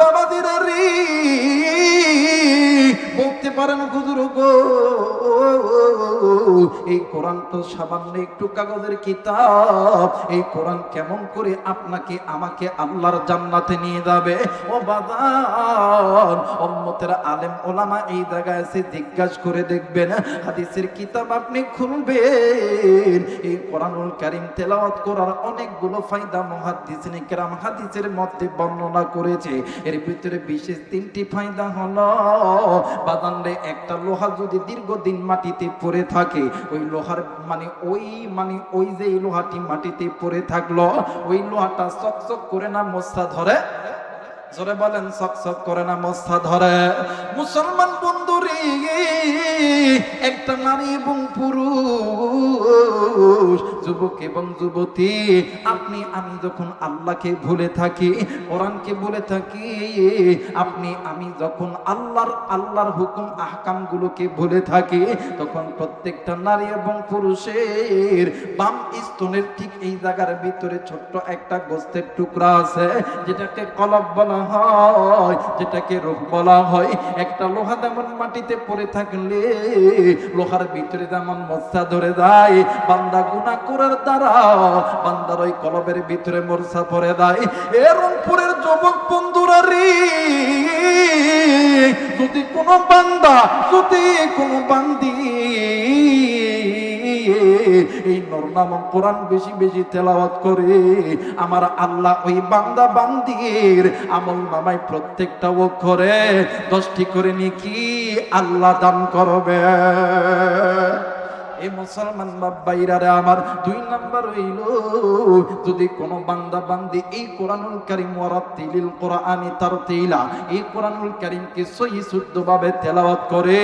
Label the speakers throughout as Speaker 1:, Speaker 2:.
Speaker 1: বাবাদিরা রে বলতে পারেন গো এই কোরআন তো সামান্য একটু কাগজের কিতাব। এই কোরআন কেমন করে আপনাকে, আমাকে আল্লাহর জান্নাতে নিয়ে যাবে? ও বাদান উম্মতের আলেম, ওলামা এই জায়গায় এসে জিজ্ঞাসা করে দেখবেন, হাদিসের কিতাব আপনি খুলবেন। এই কোরআনুল কারীম তেলাওয়াত করার অনেকগুলো ফায়দা মুহাদ্দিসিন কেরাম হাদিসের মধ্যে বর্ণনা করেছে। এর ভিতরে বিশেষ তিনটি ফায়দা হলো বাদানরে একটা লোহা যদি দীর্ঘদিন মাটিতে পড়ে থাকে, ওই লোহার মানে ওই মানে ওই যে লোহাটি মাটিতে পড়ে থাকল, ওই লোহাটা চকচক করে না মশা ধরে? জোরে বলেন চকচক করে না মশা ধরে? মুসলমান বন্ধুরে, একটা নারী এবং পুরুষ যুবক এবং যুবতী, আপনি, আমি যখন আল্লাহকে ভুলে থাকি, কোরআনকে ভুলে থাকি, আপনি, আমি যখন আল্লাহর আল্লাহর হুকুম, আহকামগুলোকে ভুলে থাকি, তখন প্রত্যেকটা নারী এবং পুরুষের বাম স্তনের ঠিক এই জায়গার ভিতরে ছোট্ট একটা গোস্তের টুকরা আছে, যেটাকে কলব বলা হয়, যেটাকে রূপ বলা হয়। একটা লোহা যেমন মাটিতে পড়ে থাকলে, লোহার ভিতরে যেমন মশা ধরে যায়, বান্দা গুনা করার দ্বারা বান্দার ওই কলবের ভিতরে মরসা পড়ে দেয় এ রংপুরের যুবক বন্ধুরা রে, যদি কোনো বান্দা, যদি কোনো বান্দি এই নর নামক কোরআন বেশি বেশি তেলাওয়াত করে, আমার আল্লাহ ওই বান্দা বান্দির আমল নামায় প্রত্যেকটা অক্ষরে দশটি করে নিকি আল্লাহ দান করবে। এই মুসলমান বাব্বাইরারে আমার দুই নাম্বার হইল, যদি কোনো বান্দা বান্দি এই কোরআনুল কারিম ওয়ারাতিলিল কোরআনি তারতিলা, এই কোরআনুল কারিমকে সহি শুদ্ধভাবে তেলাওয়াত করে?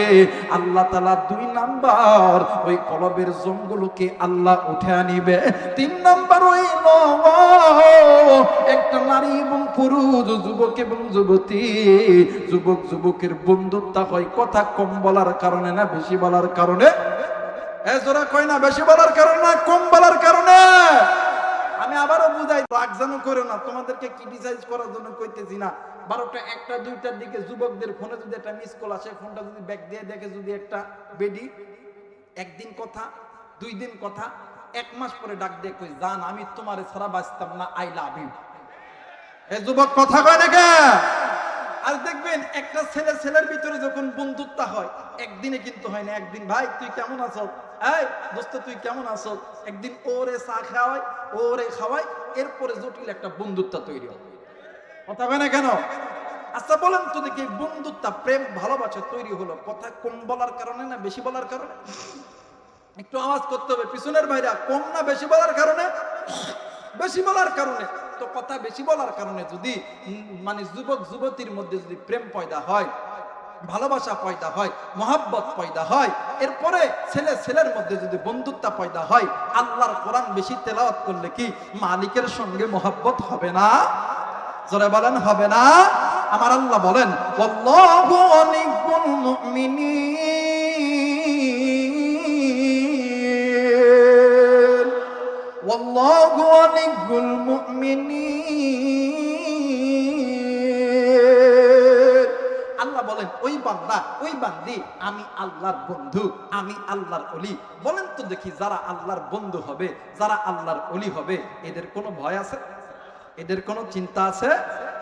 Speaker 1: আল্লাহ তাআলা দুই নাম্বার ওই কলবের জমগুলোকে আল্লাহ উঠে আনিবে তিন নাম্বার হইল, একটা নারী এবং পুরুষ, যুবক এবং যুবতী, যুবক যুবকের বন্ধুত্ব হয় কথা কম বলার কারণে না বেশি বলার কারণে। এ জোরা কয় না, বেশি বলার কারণে কম বলার কারণে। আমি আবারও বুঝাই, রাগ যেন করে না, তোমাদেরকে ক্রিটিসাইজ করার জন্য কইতেছি না। বারোটা একটা, দুইটার দিকে যুবকদের ফোনে যদি একটা মিস কল আসে, ফোনটা যদি ব্যাক দিয়ে দেখে যদি একটা বেডি, একদিন কথা, দুই দিন কথা, এক মাস পরে ডাক দিয়ে কই, জান, আমি তোমারে ছাড়া বাঁচতাম না আই লাভ ইউ এ যুবক কথা কয় না আজ দেখবেন একটা ছেলে, ছেলের ভিতরে যখন বন্ধুত্ব হয়, একদিনে কিন্তু হয় না। একদিন, ভাই, তুই কেমন আছো? তুই কেমন আছো? একদিন ওরে খাওয়াই, ওরে এরপরে জটিল একটা বন্ধুত্ব তৈরি কথা না কেন? আচ্ছা বলেন বন্ধুত্ব, প্রেম, ভালোবাসা তৈরি হলো কথা কম বলার কারণে না বেশি বলার কারণে? একটু আওয়াজ করতে হবে, পিছনের ভাইরা, কম না বেশি বলার কারণে? বেশি বলার কারণে। তো কথা বেশি বলার কারণে যদি মানে যুবক যুবতীর মধ্যে যদি প্রেম পয়দা হয় ভালোবাসা পয়দা হয়, মহাব্বত পয়দা হয়। এরপরে ছেলে, ছেলের মধ্যে যদি বন্ধুত্ব পয়দা হয়, আল্লাহর কোরআন বেশি তেলাওয়াত করলে কি মালিকের সঙ্গে মহাব্বত হবে না? জোরে বলেন, হবে না? আমার আল্লাহ বলেন, ওয়াল্লাহু অনিকুল মুমিনিন। ওই বান্দা, ওই বান্দি, আমি আল্লাহর বন্ধু, আমি আল্লাহর অলি বলেন তো দেখি যারা আল্লাহর বন্ধু হবে, যারা আল্লাহর অলি হবে, এদের কোনো ভয় আছে? এদের কোনো চিন্তা আছে?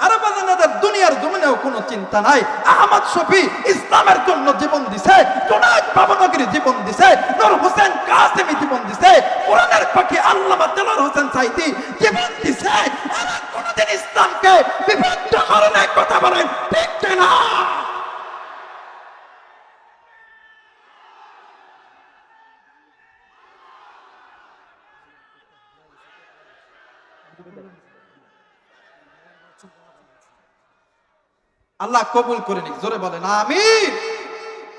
Speaker 1: আরে বাজান, এদের দুনিয়ার জমিনেও কোনো চিন্তা নাই। আহমদ শফি ইসলামের জন্য জীবন দিছে জীবন দিছে, নূর হোসেন কাসেমি জীবন দিছে, কোরআনের পাখি আল্লামা হোসেন সাইদি জীবন দিছে। কোনোদিন ইসলামকে বিভক্ত করে কথা বলেন ঠিক না আল্লাহ কবুল করে নিক, জোরে বলেন, আমিন।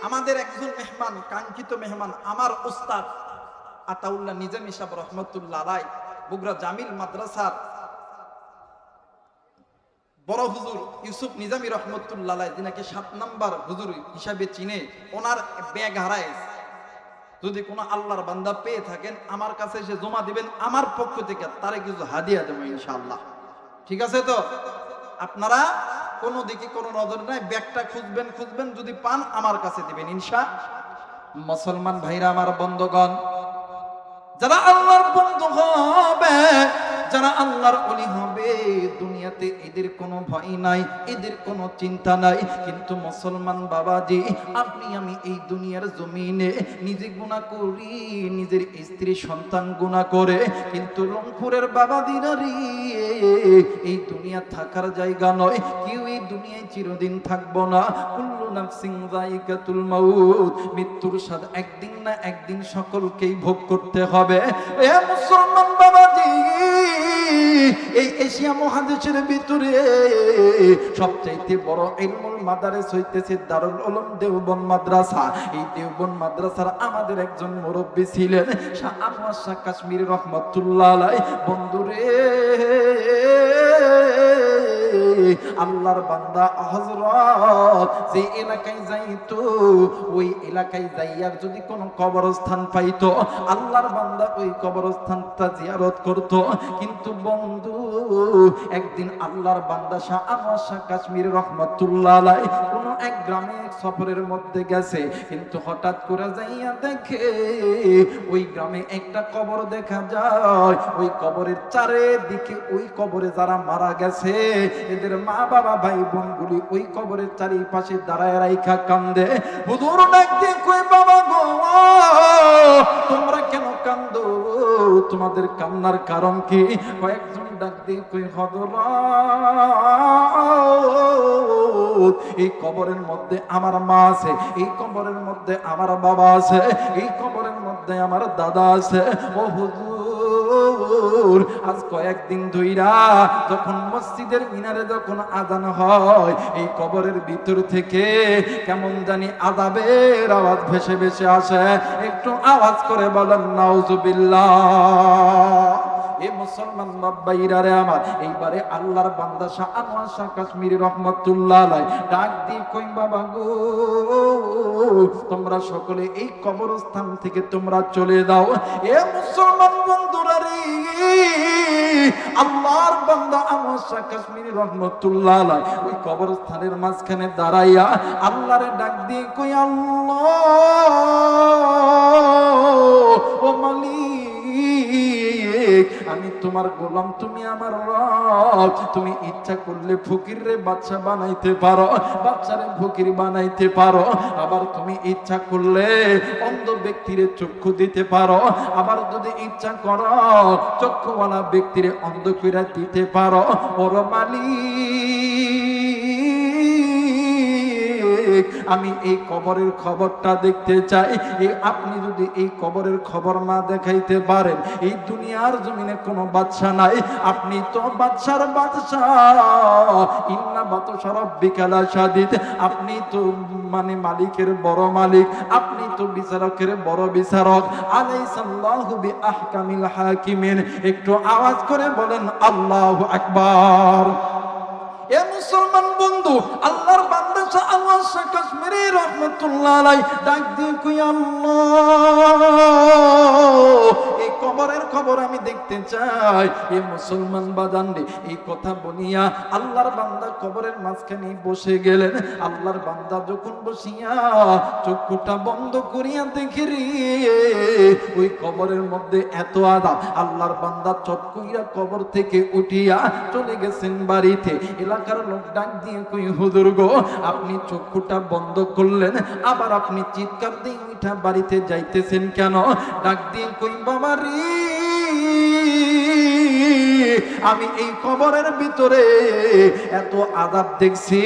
Speaker 1: আমাদের একজন মেহমান, কাঙ্ক্ষিত মেহমান, আমার উস্তাদ আতাউল্লাহ নিজামী সাহেব রহমতুল্লাহ আলাই বগুড়া জামিল মাদ্রাসার বড় হুজুর ইউসুফ নিজামী রহমতুল্লাহ যিনাকে সাত নাম্বার হুজুর হিসাবে চিনে, ওনার ব্যাগ হারায়। যদি কোনো আল্লাহর বান্দা পেয়ে থাকেন, আমার কাছে এসে জমা দিবেন, আমার পক্ষ থেকে তারে কিছু হাদিয়া দেবো ইনশাল্লাহ ঠিক আছে তো? আপনারা কোনো দিকে কোনো নজর নাই, ব্যাগটা খুঁজবেন খুঁজবেন, যদি পান, আমার কাছে দিবেন ইনশা। মুসলমান ভাইরা, আমার বন্ধগণ, যারা আল্লাহর বন্ধু হবে যারা আল্লাহর অলি হবে, দুনিয়াতে এদের কোনো ভয় নাই, এদের কোনো চিন্তা নাই। কিন্তু মুসলমান বাবাজি, আপনি আমি এই দুনিয়ার জমিনে নিজে গুণা করি, নিজের স্ত্রী সন্তান গুণা করে। কিন্তু রংপুরের বাবা দিনারি এই দুনিয়া থাকার জায়গা নয়, কেউ এই দুনিয়ায় চিরদিন থাকব না। কুল্লু নাফসিং যায়িকাতুল মাউত, মৃত্যুর স্বাদ একদিন না একদিন সকলকেই ভোগ করতে হবে। এ মুসলমান বাবাজি এই এশিয়া মহাদেশের ভিতরে সবচাইতে বড় ইলমুল মাদারেস হইতেছে দারুল উলুম দেওবন মাদ্রাসা। এই দেওবন মাদ্রাসার আমাদের একজন মুরব্বী ছিলেন শাহ আনোয়ার শাহ কাশ্মীর রহমতুল্লাহ আলাই বন্ধুরে আল্লাহর বান্দা হযরত, যে এলাকায় যাইতো, ওই এলাকায় যাইয়ার যদি কোনো কবরস্থান পাইতো, আল্লাহর বান্দা ওই কবরস্থানটা জিয়ারত করত। কিন্তু বন্ধু, একদিন আল্লাহর বান্দা শাহ আনোয়ার শাহ কাশ্মীর রহমতুল্লাহ আলাই কোন এক গ্রামে সফরের মধ্যে গেছে। কিন্তু হঠাৎ করে যাইয়া দেখে, ওই গ্রামে একটা কবর দেখা যায়। ওই কবরের চারিদিকে ওই কবরে যারা মারা গেছে, এদের মা বাবা ভাই বোনগুলি ওই কবরের চারিপাশে দাঁড়ায় রাইখা কান্দে। হুজুর ডাক দিয়ে কই বাবা গো তোমরা কেন কান্দো? তোমাদের কান্নার কারণ কি? কয়েকজন ডাক দিয়ে কই হদর এই কবরের মধ্যে আমার মা আছে, এই কবরের মধ্যে আমার বাবা আছে, এই কবরের মধ্যে আমার দাদা আছে। ও হুজুর আজ কয়েকদিন ধইরা যখন মসজিদের মিনারে যখন আজান হয়, এই কবরের ভিতর থেকে কেমন জানি আজাবের আওয়াজ ভেসে ভেসে আসে। একটু আওয়াজ করে বলেন, নাউজুবিল্লাহ। এ মুসলমান বাব্বাইরা রে আমার, এইবারে আল্লাহর বান্দা শাহ আনোয়ার শাহ কাশ্মীরি রহমতুল্লাহ আলাই, ডাক কই বাবা গো, তোমরা সকলে এই কবরস্থান থেকে তোমরা চলে দাও এ মুসলমান বন্ধুরা রে, আল্লাহর বান্দা আনোয়ার শাহ কাশ্মীরি রহমতুল্লাহ আলাই, ওই কবরস্থানের মাঝখানে দাঁড়াইয়া আল্লাহরে ডাক দিয়ে কই, আল্লাহ, ও মালিক তোমার গোলাম, তুমি আমার রব। তুমি ইচ্ছা করলে ফকির রে বাচ্চা বানাইতে পারো বাচ্চারে ফকির বানাইতে পারো। আবার তুমি ইচ্ছা করলে অন্ধ ব্যক্তিরে চক্ষু দিতে পারো। আবার যদি ইচ্ছা করো, চক্ষুওয়ালা ব্যক্তিরে অন্ধ কইরা দিতে পারো। ওর মালিক আমি এই কবরের খবরটা দেখতে চাই। আপনি যদি এই কবরের খবর না দেখাইতে পারেন, এই দুনিয়ার জমিনে কোনো বাদশা নাই। আপনি তো বাদশার বাদশা ইন্না বাদশা রব্বিকালা সাদিদ আপনি তো মানে মালিকের বড় মালিক। আপনি তো বিচারকের বড় বিচারক। আলাইসাল্লাহু বিআহকামিল হাকিমিন। একটু আওয়াজ করে বলেন, আল্লাহু আকবার। এ মুসলমান বন্ধু, আল্লাহর বান্দা কাশ্মীরি রহমতুল্লাহ ডাক এই কবরের খবর আমি দেখতে চাই। এ মুসলমান বাজান রে, এই কথা বলিয়া আল্লাহর বান্দা কবরের মাঝখানে বসে গেলেন। আল্লাহর বান্দা যখন বসিয়া চক্ষুটা বন্ধ করিয়া দেখে ওই কবরের মধ্যে এত আদাব আল্লাহর বান্দা চট কইরা কবর থেকে উঠিয়া চলে গেছেন বাড়িতে। এলাকার লোক ডাক দিয়ে কই, হুজুর আপনি চক্ষুটা বন্ধ করলেন, আবার আপনি চিৎকার দিয়ে উঠা বাড়িতে যাইতেছেন কেন? ডাক দিয়ে কই, বাবা রে, আমি এই কবরের ভিতরে এত আজাব দেখছি,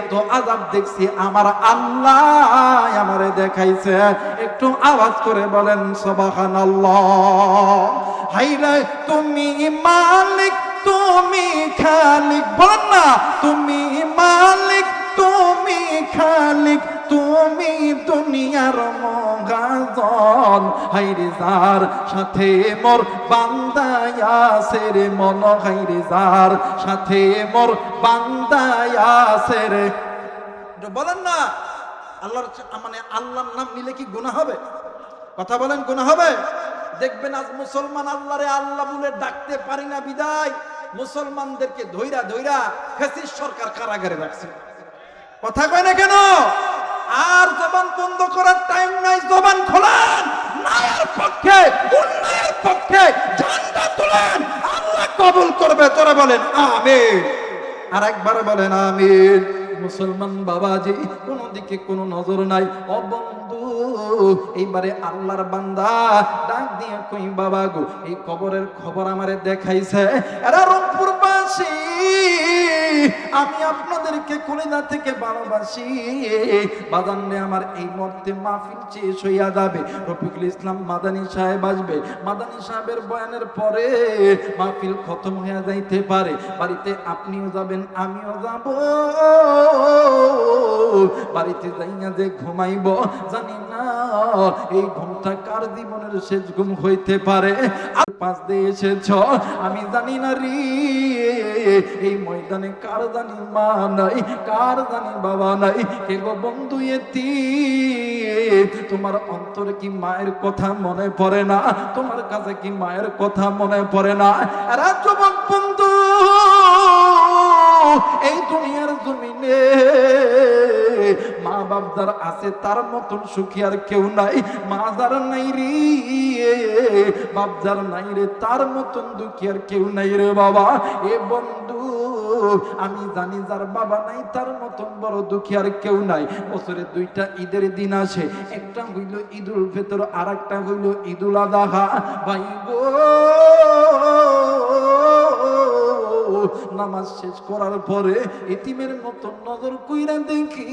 Speaker 1: এত আজাব দেখছি, আমার আল্লাহ আমারে দেখাইছে। একটু আওয়াজ করে বলেন সবাহান হাইরে, তুমি মালিক, তুমি খালিক। বলেন না, তুমি মালিক তুমি খালিক, তুমি দুনিয়ার মগাজন হাইরে যার সাথে মোর বান্দায়াসে রে মন হাইরে যার সাথে মোর বান্দায়াসে রে। বলেন না, আল্লাহর মানে আল্লাহর নাম নিলে কি গুনাহ হবে? কথা বলেন, গুনাহ হবে? দেখবেন আজ মুসলমান আল্লাহরে আল্লাহ বলে ডাকতে পারি না বিদায়। মুসলমানদেরকে ধৈরা ধৈরা ফেসিস সরকার কারাগারে রাখছে। কথা কয় না কেন? আর জবান বন্ধ করার টাইম নাই, জবান খোলেন। নায়ের পক্ষে উন্নয়নের পক্ষে ঝান্ডা তুলেন। আল্লাহ কবুল করবে তোরা বলেন, আমিন। আর একবার বলেন, আমিন। মুসলমান বাবা যে কোনো দিকে কোনো নজর নাই। ও বন্ধু, এইবারে আল্লাহর বান্দা ডাক দিয়ে কই, বাবা গো, এই কবরের খবর আমারে দেখাইছে। এরা রংপুরবাসী। আমি আপনাদেরকে কলিজা থেকে ভালোবাসি। বাজানলে আমার এই মধ্যে মাহফিল শেষ হইয়া যাবে। রফিকুল ইসলাম মাদানী সাহেব আসবে। মাদানী সাহেবের বয়ানের পরে মাহফিল খতম হইয়া যাইতে পারে। বাড়িতে আপনিও যাবেন, আমিও যাব। বাড়িতে যাইয়া যে ঘুমাইব, জানি না এই ঘুমটা কার জীবনের শেষ ঘুম হইতে পারে। আর পাঁচ দিয়ে এসেছ, আমি জানি না রে। এই ময়দানে কার জানি মা নাই, কার জানি বাবা নাই? কে গো বন্ধু এতি তোমার অন্তরে কি মায়ের কথা মনে পড়ে না? তোমার কাছে কি মায়ের কথা মনে পড়ে না? এরা যুবক বন্ধু, এই দুনিয়ার জমিনে মা বাপ যার আছে, তার মতন সুখী আর কেউ নাই। মা যার নাই রে, বাপ যার নাই রে, তার মতন দুঃখী আর কেউ নাই রে বাবা। এ বন্ধু আমি জানি যার বাবা নাই, তার মতন বড় দুঃখী আর কেউ নাই। বছরে দুইটা ঈদের দিন আসে, একটা হইল ঈদুল ফেতর আর একটা হইল ঈদুল আদাহা। ভাই গো! নামাজ শেষ করার পরে এতিমের মতো নজর কইরা দেখি,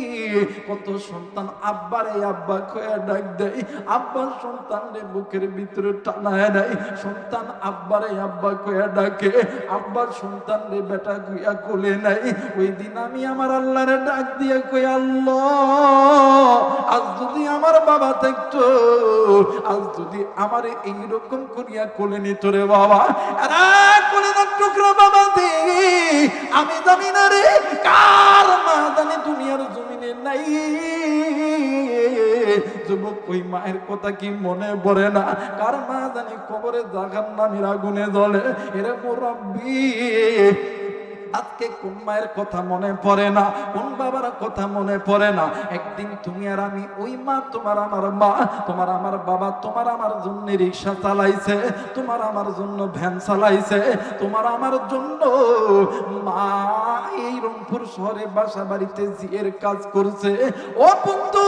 Speaker 1: কত সন্তান আব্বারে আব্বা খয়া ডাক দেয় আব্বার সন্তান বুকের ভিতরে টানায় নাই সন্তান আব্বারে আব্বা কয়া ডাকে আব্বার সন্তান রে বেটা কুইয়া কোলে নাই ওই দিন আমি আমার আল্লাহরে ডাক দিয়ে কই, আল্লাহ, আজ যদি আমার বাবা থাকতো, আজ যদি আমার এইরকম করিয়া কোলে নিত রে বাবা কোলে না টুকরো বাবা দে আমি জানি না রে কার মা জানি দুনিয়ার জমিনে নাই। যুবক, ওই মায়ের কথা কি মনে পড়ে না? কার মা জানি কবরে জাগার নামের আগুনে জ্বলে? এরকম মুরব্বী আজকে কোন মায়ের কথা মনে পড়ে না? কোন বাবার কথা মনে পড়ে না? একদিন তুমি আর আমি, ওই মা তোমার আমার মা, তোমার আমার বাবা, তোমার আমার জন্য রিক্সা চালাইছে, তোমার আমার জন্য ভ্যান চালাইছে, তোমার আমার জন্য মা এই রংপুর শহরে বাসা বাড়িতে জিয়ের কাজ করছে। ও বন্ধু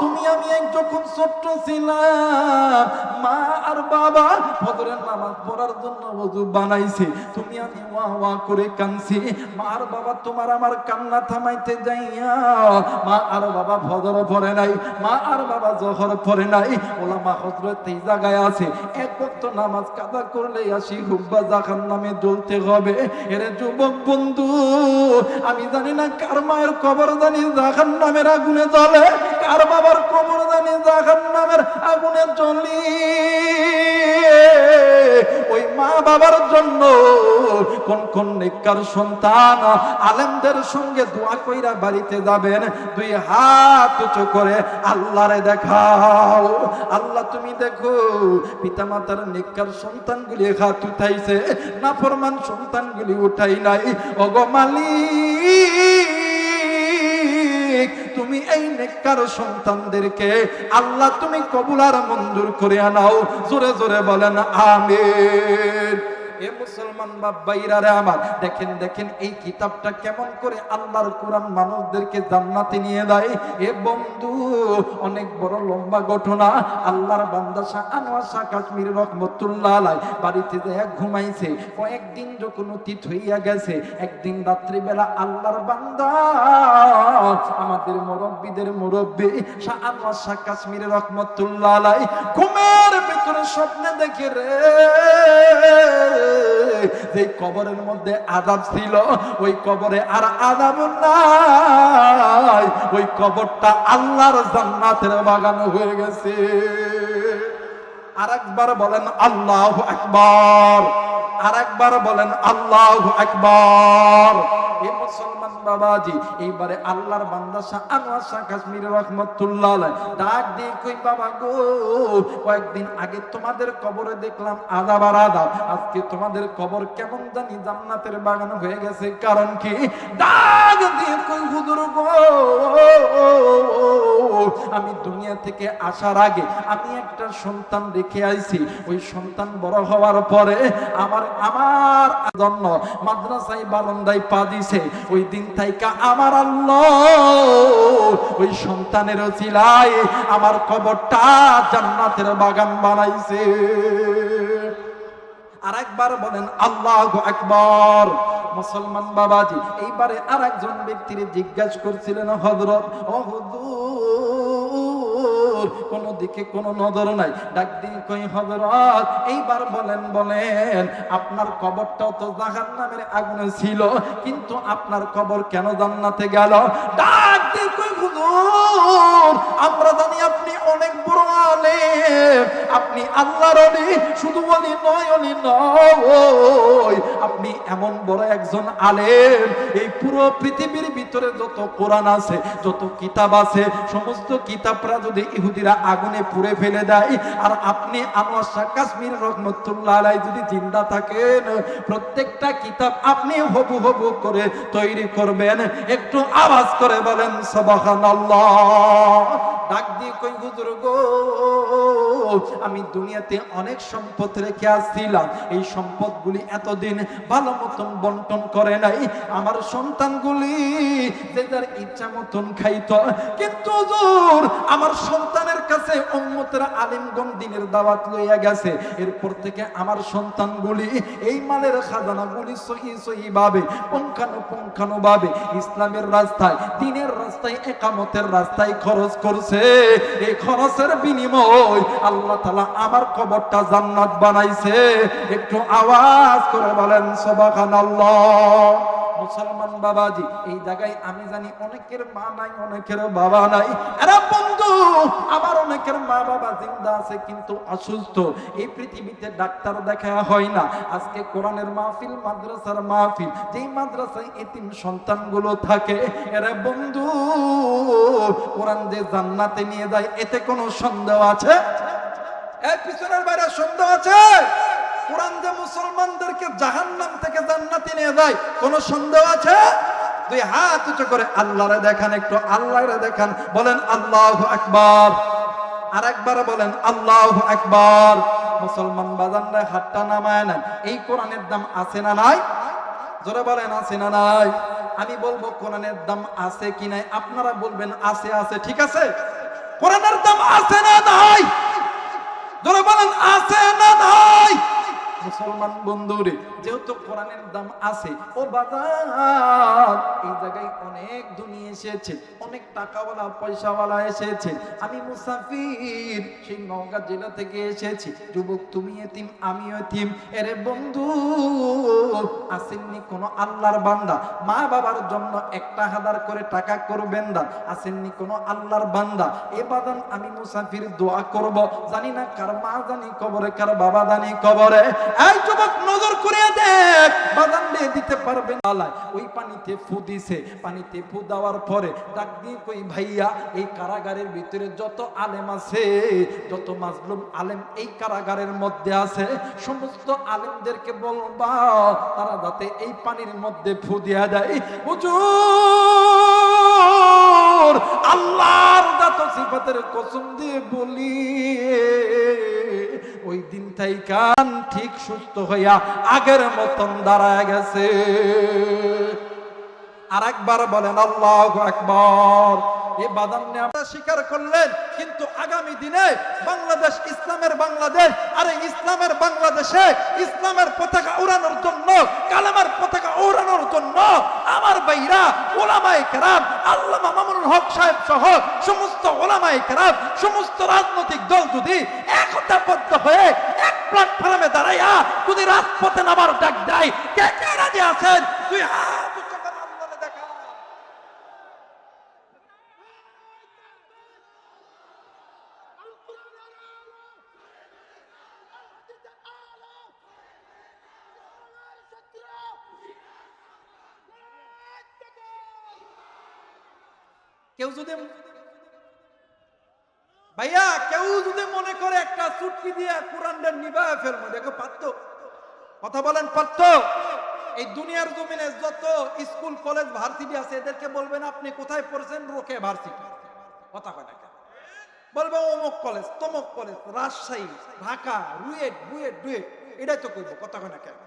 Speaker 1: তুমি আমি যখন ছোট্ট ছিলাম, মা আর বাবা ফজরের নামাজ পড়ার জন্য ওযু বানাইছে, তুমি আমি ওয়া ওয়া করে কানছি মা আর বাবা তোমার আমার কান্না থামাইতে যাইয়া, মা আর বাবা ফজর পড়ে নাই, মা আর বাবা জহর পড়ে নাই। ওলামা হজরত এই জায়গায় আছে, এক বক্ত নামাজ কাদা করলে আসি হুব্বা জাখান নামে জ্বলতে হবে। এরে যুবক বন্ধু, আমি জানি না কার মায়ের কবর জানি জাখান নামের আগুনে জ্বলে কার বাবার কবর জানি জাখান নামের আগুনে জ্বলি। ওই মা বাবার জন্য কোন কোন নেককার সন্তান আলেমদের সঙ্গে দোয়া কইরা বাড়িতে যাবেন। দুই হাত উঁচু করে আল্লাহরে দেখাও। আল্লাহ তুমি দেখো, পিতামাতার নেককার সন্তানগুলি হাত উঠাইছে না ফরমান সন্তানগুলি উঠাই নাই। অগমালি তুমি এই নেককার সন্তানদেরকে আল্লাহ তুমি কবুলার মঞ্জুর করে আনাও। জোরে জোরে বলেন আমিন। এ মুসলমান বাব্বাইরা রে আমার, দেখেন দেখেন এই কিতাবটা কেমন করে আল্লাহর কোরআন মানুষদেরকে জান্নাতে নিয়ে দেয় এ বন্ধু, অনেক বড় লম্বা ঘটনা। আল্লাহর বান্দা শাহ আনোয়ার শাহ কাশ্মীর রহমতুল্লাহ আলাই বাড়িতে যায় ঘুমাইছে। কয়েকদিন যখন অতীত হইয়া গেছে, একদিন রাত্রিবেলা আল্লাহর বান্দা আমাদের মুরব্বীদের মুরব্বী শাহ আনোয়ার শাহ কাশ্মীর রহমতুল্লাহ আলাই ঘুমের ভিতরে স্বপ্নে দেখে রে। যে কবরের মধ্যে আদাব ছিল, ওই কবরে আর আদাব নাই। ওই কবরটা আল্লাহর জান্নাতের বাগান হয়ে গেছে। আর একবার বলেন আল্লাহ একবার আর একবার বলেন আল্লাহ একবার এই মুসলমান বাবাজি, এইবারে আল্লাহর বান্দা শাহ আনোয়ার শাহ কাশ্মীর রহমতুল্লাহ ডাক দিয়ে কই, বাবা গো, কয়েকদিন আগে তোমাদের কবরে দেখলাম আদাব আর আদাব আজকে তোমাদের কবর কেমন জানি জান্নাতের বাগান হয়ে গেছে। কারণ কি? ডাক দিয়ে কই হুজুর গো, আমি দুনিয়া থেকে আসার আগে আমি একটা সন্তান রেখে আইছি। ওই সন্তান বড় হওয়ার পরে আমার আমার জন্য মাদ্রাসায় বারান্দায় পা দিছে। ওই দিন তাইকা আমার আল্লাহ, ওই সন্তানের চিলাই আমার কবরটা জান্নাতের বাগান বানাইছে। আর একবার বলেন, আল্লাহ একবার মুসলমান বাবাজি, এইবারে আর একজন ব্যক্তির জিজ্ঞাসা করছিলেন হজরত ও হুজুর, কোন দিকে কোন নজর নাই? ডাক দিয়ে কই হজরত এইবার বলেন বলেন, আপনার কবরটাও তো জাহান্নামের আগুনে ছিল, কিন্তু আপনার কবর কেন জান্নাতে গেল? ডাক দিয়ে কই হুজুর, আমরা জানি আপনি অনেক বড় আলেম আপনি আল্লাহর অলি, শুধু অলি নয় অলি নয়। আপনি এমন বড় একজন আলেম। এই পুরো পৃথিবীর ভিতরে যত কোরআন আছে, যত কিতাব আছে, সমস্ত কিতাবরা যদি ইহুদিরা আগুনে পুড়ে ফেলে দেয়, আর আপনি আনোয়ার শাহ কাশ্মীর রহমতুল্লাহ আলাই যদি জিন্দা থাকেন, প্রত্যেকটা কিতাব আপনি হবু হবু করে তৈরি করবেন। একটু আওয়াজ করে বলেন সবাহান ডাক দিয়ে কই, হুজুর গো আমি দুনিয়াতে অনেক সম্পদ রেখে আসছিলাম। এই সম্পদগুলি এতদিন ভালো মতন বন্টন করে নাই। আমার সন্তানগুলি যে যার ইচ্ছা মতন খাইতো। কিন্তু আমার সন্তানের কাছে উম্মতের আলিমগণ দিনের দাওয়াত লইয়া গেছে। এরপর থেকে আমার সন্তানগুলি এই মালের খাজানাগুলি সহি সহি ভাবে পুঙ্খানু ভাবে ইসলামের রাস্তায়, দিনের রাস্তায় একামতের রাস্তায় খরচ করছে। এই খরচের বিনিময় আল্লাহ তালা আমার কবরটা জান্নাত বানাইছে। একটু আওয়াজ করে বলেন সবাখান মুসলমান বাবাজি, এই জায়গায় আমি জানি অনেকের মা নাই, অনেকের বাবা নাই। বন্ধু, আবার অনেকের মা বাবা জিন্দা আছে কিন্তু অসুস্থ। এই পৃথিবীতে ডাক্তার দেখা হয় না। আজকে কোরআনের মাহফিল, মাদ্রাসার মাহফিল, যেই মাদ্রাসায় এতিম সন্তানগুলো থাকে এরা বন্ধু, কোরআন যে জান্নাতে নিয়ে যায়, এতে কোনো সন্দেহ আছে? এর পিছনের বাইরে সন্দেহ আছে? কোরআন যে মুসলমানদেরকে জাহান্নাম থেকে জান্নাতে নিয়ে যায়, কোনো সন্দেহ আছে? দুই হাত উঁচু করে আল্লাহরে দেখান, একটু আল্লাহরে দেখান, বলেন আল্লাহ আকবার। আর একবার বলেন আল্লাহ আকবার। মুসলমান বাজানরা হাতটা নামায় নেন এই কোরআনের দাম আছে না নাই? জোরে বলেন, আছে না নাই? আমি বলব কোরআনের দাম আছে কি নাই? আপনারা বলবেন, আছে আছে, ঠিক আছে? কোরআনের দাম আছে না নাই? জোরে বলেন, আছে না নাই? মুসলমান বন্ধুরে, যেহেতু কোরআনের দাম আছে, ও বাজার, এই জায়গায় অনেক দুনিয়া এসেছে, অনেক টাকাওয়ালা, পয়সাওয়ালা এসেছে। আমি মুসাফির, সেই নওগাঁ জেলা থেকে এসেছি। যুবক, তুমি এতিম, আমিও এতিম। এরে বন্ধু, আসেননি কোনো আল্লাহর বান্দা। মা বাবার জন্য একটা হাজার করে টাকা করবেন দান আসেননি কোনো আল্লাহর বান্দা। এ বাদান আমি মুসাফির দোয়া করব। জানি না কার মা জানি কবরে, কার বাবা জানি কবরে। এই যুবক, নজর করে দেখ দিয়ে দিতে পারবেন আল্লাহ। ওই পানিতে ফু দিছে। পানিতে ফু দেওয়ার পরে ডাক দিয়ে কই, ভাইয়া, এই কারাগারের ভিতরে যত আলেম আছে, যত মাজলুম আলেম এই কারাগারের মধ্যে আছে, সমস্ত আলেমদেরকে বলবা, তারা যাতে এই পানির মধ্যে ফু দিয়া দেয়। হুজুর, আল্লাহর দাত সিফাতের কসম দিয়ে বলি ওই দিন তাই কান ঠিক সুস্থ হইয়া আগের মতন দাঁড়ায় গেছে। আর একবার বলেন, আল্লাহ একবার স্বীকার করলেন, কিন্তু আগামী দিনে বাংলাদেশ ইসলামের বাংলাদেশ, আরে ইসলামের বাংলাদেশে ইসলামের পতাকা উড়ানোর জন্য, কালামার পতাকা উড়ানোর জন্য আমার হক সাহেব সহ সমস্ত সমস্ত রাজনৈতিক দল যদি একতাবদ্ধ হয়ে এক প্ল্যাটফর্মে দাঁড়াইয়া যদি রাজপথে নামার ডাক দেয়, কে কে রাজি আছেন? তুই হাত উচ্চ করে আল্লাহরে দেখা কেউ যদি ভাইয়া, কেউ যদি মনে করে একটা চুটকি দিয়ে কোরআনটা নিবায় ফেলব, দেখো পারতো? কথা বলেন, পারতো? এই দুনিয়ার জমিনে যত স্কুল, কলেজ, ভার্সিটি আছে, এদেরকে বলবেন, আপনি কোথায় পড়ছেন? রোকে ভার্সিটি। কথা কয়? বলবে, অমুক কলেজ, তমুক কলেজ, রাজশাহী, ঢাকা, রুয়েট, বুয়েট, ডুয়েট, এটাই তো করব কথা কয় কেন?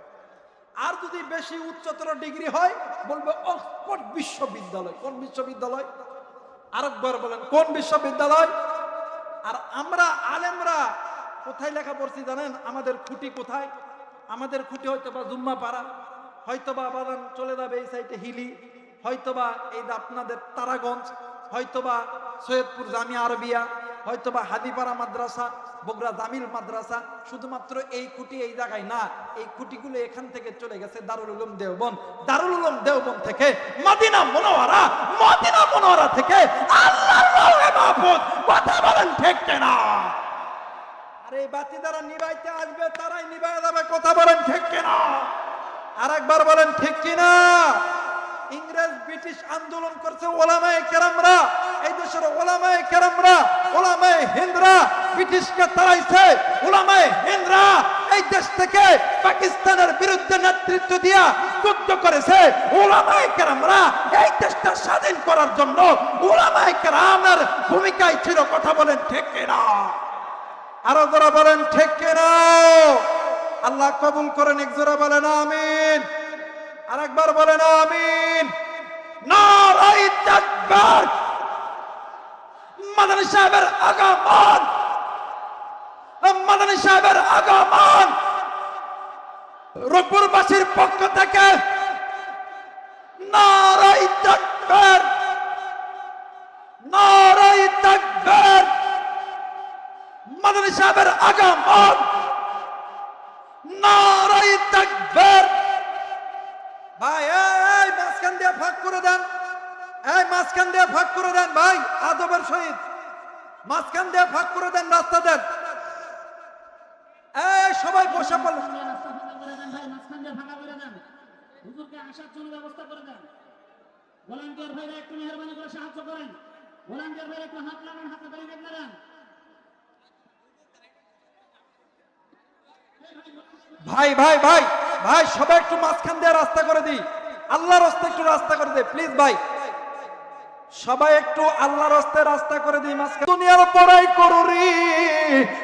Speaker 1: আর যদি বেশি উচ্চতর ডিগ্রি হয়, বলবে, অক্সফোর্ড বিশ্ববিদ্যালয়। কোন বিশ্ববিদ্যালয়? আরেকবার বলেন, কোন বিশ্ববিদ্যালয়? আর আমরা আলেমরা কোথায় লেখা পড়ছি জানেন? আমাদের খুঁটি কোথায়? আমাদের খুঁটি হয়তো বা জুম্মা পাড়া হয়তো বা বাদান চলে যাবে এই সাইডে হিলি, হয়তোবা এই আপনাদের তারাগঞ্জ, হয়তোবা সৈয়দপুর জামিয়া আরবিয়া হয়তোবা হাদিপাড়া মাদ্রাসা, বগুড়া জামিল মাদ্রাসা, শুধুমাত্র এই খুঁটি এই জায়গায় না, এই খুঁটিগুলো এখান থেকে চলে গেছে দারুল উলুম দেওবন দারুল উলুম দেওবন থেকে মদিনা মনোয়ারা মদিনা মনোয়ারা থেকে আল্লাহর মাহফুজ কথা বলেন ঠিক না আরে এই বাতি যারা নিভাইতে আসবে, তারাই নিভাই যাবে, কথা বলেন ঠিক কিনা? আর একবার বলেন ঠিক কিনা? ইংরেজ, ব্রিটিশ আন্দোলন করছে ওলামায়ে কেরামরা। এই দেশের ওলামায় কেরামরা, ওলামায়ে হিন্দরা ব্রিটিশকে তাড়াইছে। ওলামায়ে হিন্দরা এই দেশ থেকে পাকিস্তানের বিরুদ্ধে নেতৃত্ব দিয়া যুদ্ধ করেছে। ওলামায়ে কেরামরা এই দেশটা স্বাধীন করার জন্য ওলামায়ে কেরামের ভূমিকায় ছিল। কথা বলেন ঠিক কিনা? আরও যারা বলেন, ঠিক কেনা? আল্লাহ কবুল করেন, এক জোড়া বলেন, আমিন। আর একবার বলেন আমিন। নারাই তাকবীর। মাদানী সাহেবের আগমন। মাদানী সাহেবের আগমন। রূপপুরবাসীর পক্ষ থেকে নারাই তাকবীর। নারাই তাকবীর। মাদানী সাহেবের আগমন। নারাই তাকবীর। এই মাঝখান দিয়ে ভাগ করে দেন। এই মাঝখান দিয়ে ভাগ করে দেন ভাই, আদবের সহিত। মাঝখান দিয়ে ভাগ করে দেন, রাস্তা দেন। এই, সবাই বসে
Speaker 2: ফাঁকা ফাঁকা দেন হুজুরকে আসার জন্য ব্যবস্থা করে দেন। ভলান্টিয়ার ভাইরা একটু মেহরবানি করে সাহায্য করেন। ভলান্টিয়ার ভাইরা একটু হাত লাগান, হাতে ধরে দেন
Speaker 1: ভাই ভাই ভাই ভাই, সবাই একটু মাঝখান দিয়ে রাস্তা করে দিই। আল্লাহর রাস্তা একটু রাস্তা করে দে প্লিজ ভাই। সবাই একটু আল্লাহর রাস্তে রাস্তা করে দিই, মাঝখানে দুনিয়ার পড়াই করো রে।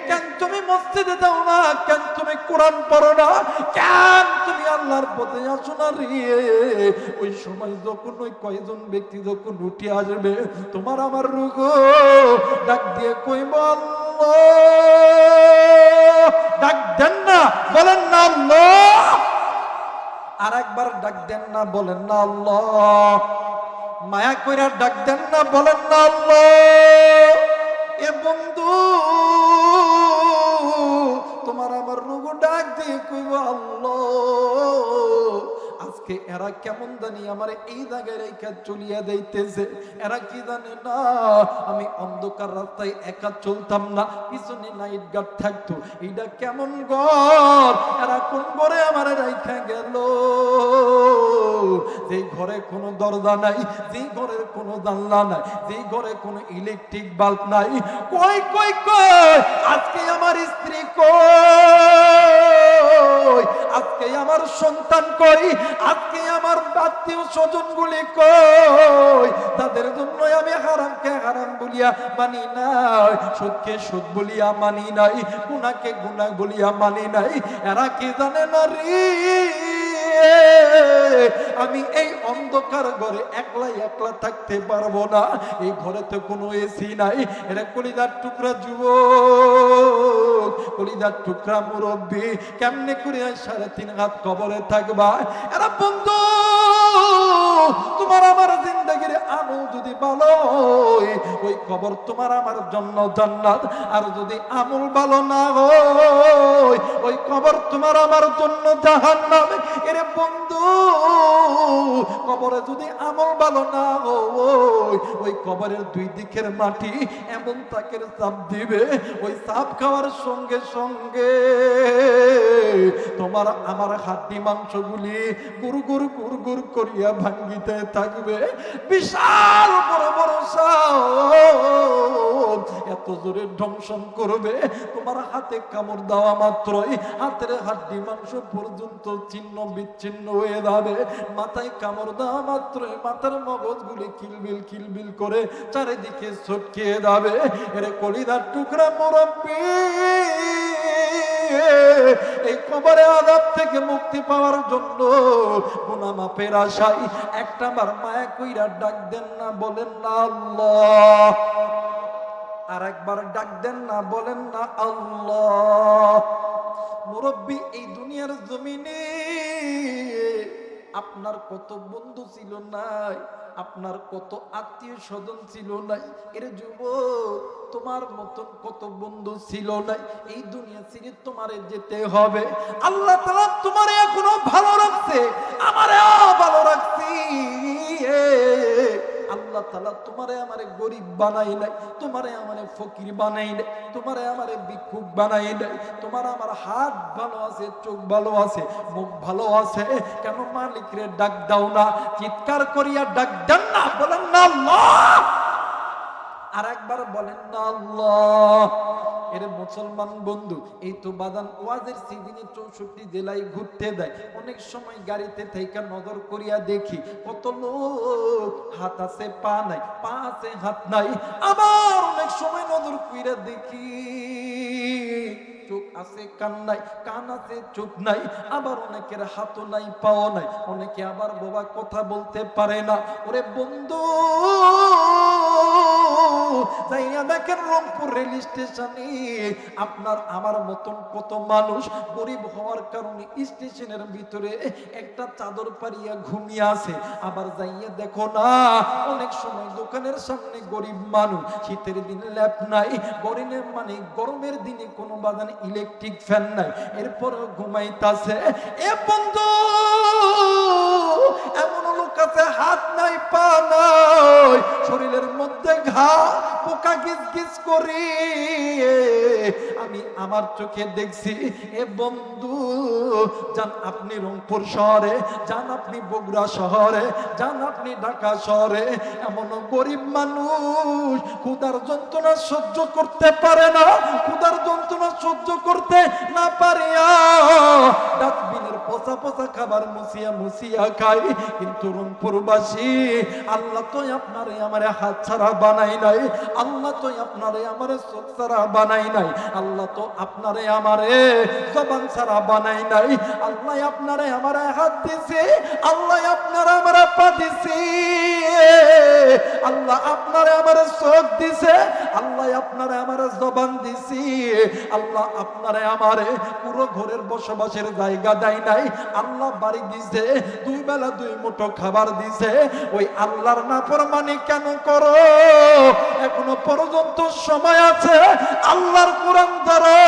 Speaker 1: কেন তুমি মসজিদে দাও না? কেন তুমি কোরআন পড়ো না? কেন তুমি আল্লাহর পথে আসো না রে? ওই সময় যখন ওই কয়জন ব্যক্তি যখন উঠে আসবে, তোমার আমার রুগ ডাক দিয়ে কইব, আল্লাহ! ডাক দেন না, বলেন না আল্লাহ। আর একবার ডাক দেন না, বলেন না আল্লাহ। মায়া কইরা ডাক দেন না, বলেন না এ বন্ধু, তোমার আমার রুগু ডাক দিয়ে কইব আল্লাহ। আজকে এরা কেমন জানি আমার এই জায়গায় রেখা চলিয়া যাইতেছে। এরা কি জানে না, আমি অন্ধকার রাস্তায় একা চলতাম না, পিছনে নাইট গার্ড থাকতো। এইটা কেমন ঘর? এরা কোন ঘরে আমার রেখা গেল? যেই ঘরে কোনো দরজা নাই, যেই ঘরের কোনো জানলা নাই, যেই ঘরে কোনো ইলেকট্রিক বাল্ব নাই, কই কই কই? আজকে আমার স্ত্রী কই? আজকে আমার সন্তান কই? আজকে আমার আত্মীয় স্বজন গুলি কই? তাদের জন্য আমি হারামকে হারাম বলিয়া মানি নাই, সুদকে সুদ বলিয়া মানি নাই গুণাকে গুণা বলিয়া মানি নাই। এরা কি জানে না রে আমি এই অন্ধকার ঘরে একলা একলা থাকতে পারব না। এই ঘরে তো কোনো এসি নাই। এটা কলিদার টুকরা যুব কলিদার টুকরা মুরব্বী, কেমনে করে সাড়ে তিন হাত কবরে থাকবা? এরা বন্ধু, তোমার আমার যদি ভালো ওই কবর তোমার আমার জন্য জান্নাত। আর যদি আমল ভালো না হয়, ওই কবর তোমার আমার জন্য জাহান্নাম। এরে বন্ধু কবরে যদি আমল ভালো না হয়, ওই কবরের দুই দিকের মাটি এমন তাকে চাপ দিবে, ওই চাপ খাওয়ার সঙ্গে সঙ্গে তোমার আমার হাড্ডি মাংসগুলি গুড় গুড় গুড় গুড় করিয়া ভাঙ্গিতে থাকবে। বিশাল বিশাল বড় বড় সাপ এত জোরে ধ্বংসন করবে। তোমার হাতে কামড় দেওয়া মাত্রই হাতের হাড্ডি মাংস পর্যন্ত চিহ্ন বিচ্ছিন্ন হয়ে যাবে। মাথায় কামড় দেওয়া মাত্রই মাথার মগজগুলি কিলবিল কিলবিল করে চারিদিকে ছটকে যাবে। এরে কলিদার টুকরা মুরব্বী। এই কবরে আদাব থেকে মুক্তি পাওয়ার জন্য গুনা মাপের আশাই একটা বার মায়া কইরা ডাক দেন না, বলেন না আল্লাহ। আর একবার ডাক দেন না, বলেন না আল্লাহ। মুরব্বী, এই দুনিয়ার জমিনে আপনার কত বন্ধু ছিল নাই, আপনার কত আত্মীয় স্বজন ছিল নাই। এর যুব, তোমার মতন কত বন্ধু ছিল নাই। এই দুনিয়া ছেড়ে তোমারে যেতে হবে। আল্লাহ তালা তোমারে এখনও ভালো রাখছে, আমারেও ভালো রাখছি। আল্লাহ তালা তোমারে আমারে গরিব বানাই নাই, তোমারে আমারে ফকির বানাই নাই, তোমারে আমারে ভিক্ষুক বানাই নাই, তোমার আমার হাত ভালো আছে, চোখ ভালো আছে, মুখ ভালো আছে, কেন মালিকরে ডাক দাও না? চিৎকার করিয়া ডাক দেন না, বলেন না আল্লাহ! আর বলেন এর মুসলমান বন্ধু, এই তো বাদান ওয়াজের সিজনে চৌষট্টি জেলায় ঘুরতে দেয় অনেক সময় গাড়িতে থেকে নজর করিয়া দেখি, কত লোক হাত আছে, পা নাই, পা আছে, হাত নাই। আবার অনেক সময় নজর কইরা দেখি, চোখ আছে, কান নাই, কান আছে, চোখ নাই। আবার অনেকের হাতও নাই, পাও নাই। অনেকে আবার বাবা কথা বলতে পারে না। ওরে বন্ধু যাইয়া দেখেন রংপুর রেল স্টেশনে আপনার, আমার মতন কত মানুষ গরিব হওয়ার কারণে স্টেশনের ভিতরে একটা চাদর পারিয়া ঘুমিয়ে আছে। আবার যাইয়া দেখো না, অনেক সময় দোকানের সামনে গরিব মানুষ, শীতের ল্যাপ নাই গরিবের মানে গরমের দিনে কোনো বাগান ইলেকট্রিক ফ্যান নাই এরপর ঘুমাইতাছে। এ বন্ধু এমন লোক আছে, হাত নাই, পা নাই, শরীরের মধ্যে ঘা পোকা গিজ গিজ করি। আমি আমার চোখে দেখছি, এ বন্ধু যান আপনি রংপুর শহরে যান আপনি বগুড়া শহরে যান আপনি ঢাকা শহরে। এমন গরিব মানুষ ক্ষুদার যন্ত্রণা সহ্য করতে পারে না ক্ষুদার যন্ত্রণা সহ্য করতে না ডাস্টবিনের পচা পচা খাবার মুছিয়া মুছিয়া খাই। কিন্তু রংপুরবাসী, আল্লাহ তো আপনারে আমারে হাত ছাড়া বানাই নাই। আল্লাহ তো আপনারে আমারে চোখ ছাড়া বানাই নাই। আল্লাহ তো আপনারে আমারে জবান ছাড়া বানাই নাই। আল্লাহ আপনারে আমারে হাত দিছে, আল্লাহ আপনারে আমারে পা দিছে। আল্লাহ আপনারে আমারে চোখ দিছে, আল্লাহ আপনারে আমারে জবান দিছি। আল্লাহ আপনারে আমারে পুরো ঘরের বসবাসের জায়গা দেয় নাই। নাই আল্লাহ বাড়ি দিছে, দুই বেলা দুই মুঠো খাবার দিছে। ওই আল্লাহর নাফরমানি কেন করো? এখনও পর্যন্ত সময় আছে, আল্লাহর কোরআন ধরো,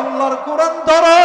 Speaker 1: আল্লাহর কোরআন ধরো।